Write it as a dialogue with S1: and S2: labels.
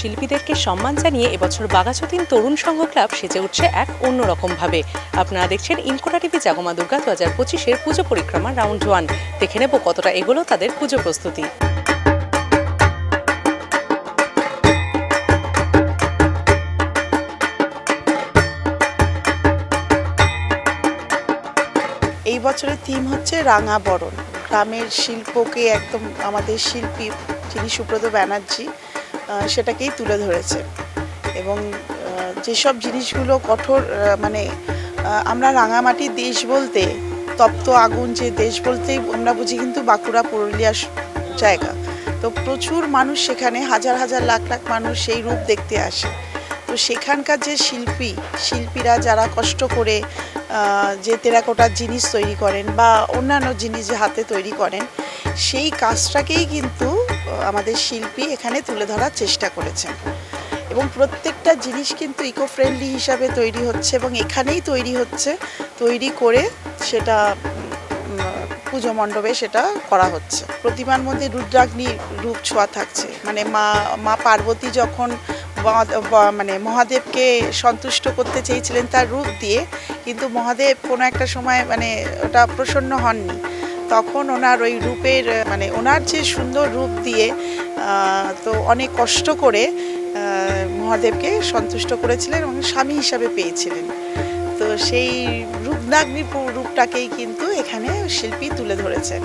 S1: শিল্পীদেরকে সম্মান জানিয়ে এবছর বাগাছতিন তরুণ সংঘ ক্লাব সেজে উঠছে এক অন্যরকম ভাবে আপনারা দেখছেন ইনকোটা টিভি জাগমা দুর্গা দু হাজার পঁচিশের পুজো পরিক্রমা রাউন্ড ওয়ান। দেখে নেব কতটা এগোলো তাদের পুজো প্রস্তুতি।
S2: এই বছরের থিম হচ্ছে রাঙা বরণ। গ্রামের শিল্পকে একদম আমাদের শিল্পী যিনি সুব্রত ব্যানার্জি সেটাকেই তুলে ধরেছে। এবং যেসব জিনিসগুলো কঠোর মানে আমরা রাঙামাটি দেশ বলতে, তপ্ত আগুন যে দেশ বলতেই আমরা বুঝি কিন্তু বাঁকুড়া পুরুলিয়ার জায়গা। তো প্রচুর মানুষ সেখানে, হাজার হাজার লাখ লাখ মানুষ সেই রূপ দেখতে আসে। সেখানকার যে শিল্পী, শিল্পীরা যারা কষ্ট করে যে টেরাকোটার জিনিস তৈরি করেন বা অন্যান্য জিনিস যে হাতে তৈরি করেন, সেই কাজটাকেই কিন্তু আমাদের শিল্পী এখানে তুলে ধরার চেষ্টা করেছেন। এবং প্রত্যেকটা জিনিস কিন্তু ইকো ফ্রেন্ডলি হিসাবে তৈরি হচ্ছে এবং এখানেই তৈরি হচ্ছে, তৈরি করে সেটা পুজো মণ্ডপে সেটা করা হচ্ছে। প্রতিমার মধ্যে রুদ্রাগ্নি রূপ ছোঁয়া থাকছে। মানে মা মা পার্বতী যখন মানে মহাদেবকে সন্তুষ্ট করতে চেয়েছিলেন তার রূপ দিয়ে, কিন্তু মহাদেব কোনো একটা সময় মানে ওটা প্রসন্ন হননি। তখন ওনার ওই রূপের মানে ওনার যে সুন্দর রূপ দিয়ে তো অনেক কষ্ট করে মহাদেবকে সন্তুষ্ট করেছিলেন এবং স্বামী হিসাবে পেয়েছিলেন। তো সেই রূপনাগ্নি রূপটাকেই কিন্তু এখানে শিল্পী তুলে ধরেছেন।